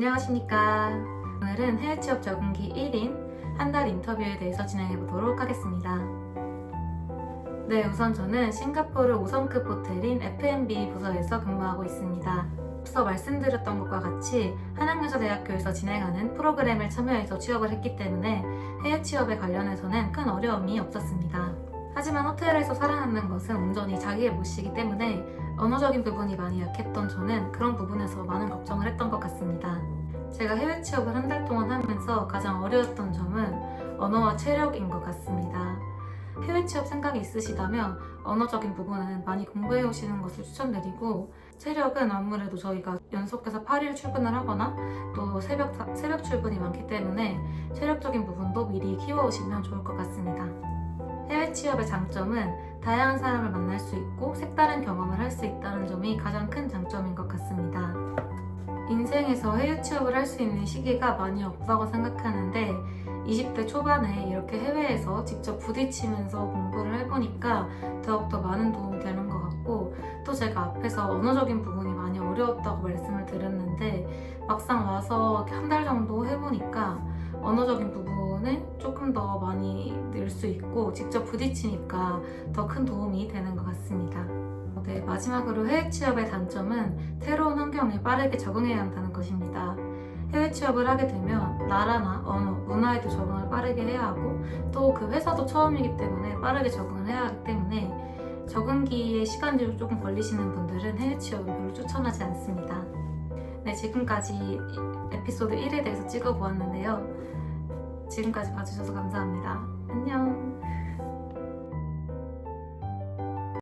안녕하십니까. 오늘은 해외 취업 적응기 1인 한 달 인터뷰에 대해서 진행해 보도록 하겠습니다. 네, 우선 저는 싱가포르 5성급 호텔인 F&B 부서에서 근무하고 있습니다. 앞서 말씀드렸던 것과 같이 한양여자대학교에서 진행하는 프로그램을 참여해서 취업을 했기 때문에 해외 취업에 관련해서는 큰 어려움이 없었습니다. 하지만 호텔에서 살아남는 것은 온전히 자기의 몫이기 때문에 언어적인 부분이 많이 약했던 저는 그런 부분에서 많은 걱정을 했던 것 같습니다. 제가 해외 취업을 한 달 동안 하면서 가장 어려웠던 점은 언어와 체력인 것 같습니다. 해외 취업 생각이 있으시다면 언어적인 부분은 많이 공부해 오시는 것을 추천드리고 체력은 아무래도 저희가 연속해서 8일 출근을 하거나 또 새벽, 새벽 출근이 많기 때문에 체력적인 부분도 미리 키워 오시면 좋을 것 같습니다. 해외 취업의 장점은 다양한 사람을 만날 수 있고 색다른 경험을 할 수 있다는 점이 가장 큰 장점인 것 같습니다. 인생에서 해외 취업을 할 수 있는 시기가 많이 없다고 생각하는데 20대 초반에 이렇게 해외에서 직접 부딪히면서 공부를 해보니까 더욱더 많은 도움이 되는 것 같고 또 제가 앞에서 언어적인 부분이 많이 어려웠다고 말씀을 드렸는데 막상 와서 한 달 정도 해보니까 언어적인 부분 은 조금 더 많이 늘 수 있고 직접 부딪히니까 더 큰 도움이 되는 것 같습니다. 네, 마지막으로 해외 취업의 단점은 새로운 환경에 빠르게 적응해야 한다는 것입니다. 해외 취업을 하게 되면 나라나 언어, 문화에도 적응을 빠르게 해야 하고 또 그 회사도 처음이기 때문에 빠르게 적응을 해야 하기 때문에 적응기에 시간이 조금 걸리시는 분들은 해외 취업은 별로 추천하지 않습니다. 네, 지금까지 에피소드 1에 대해서 찍어보았는데요. 지금까지 봐주셔서 감사합니다. 안녕.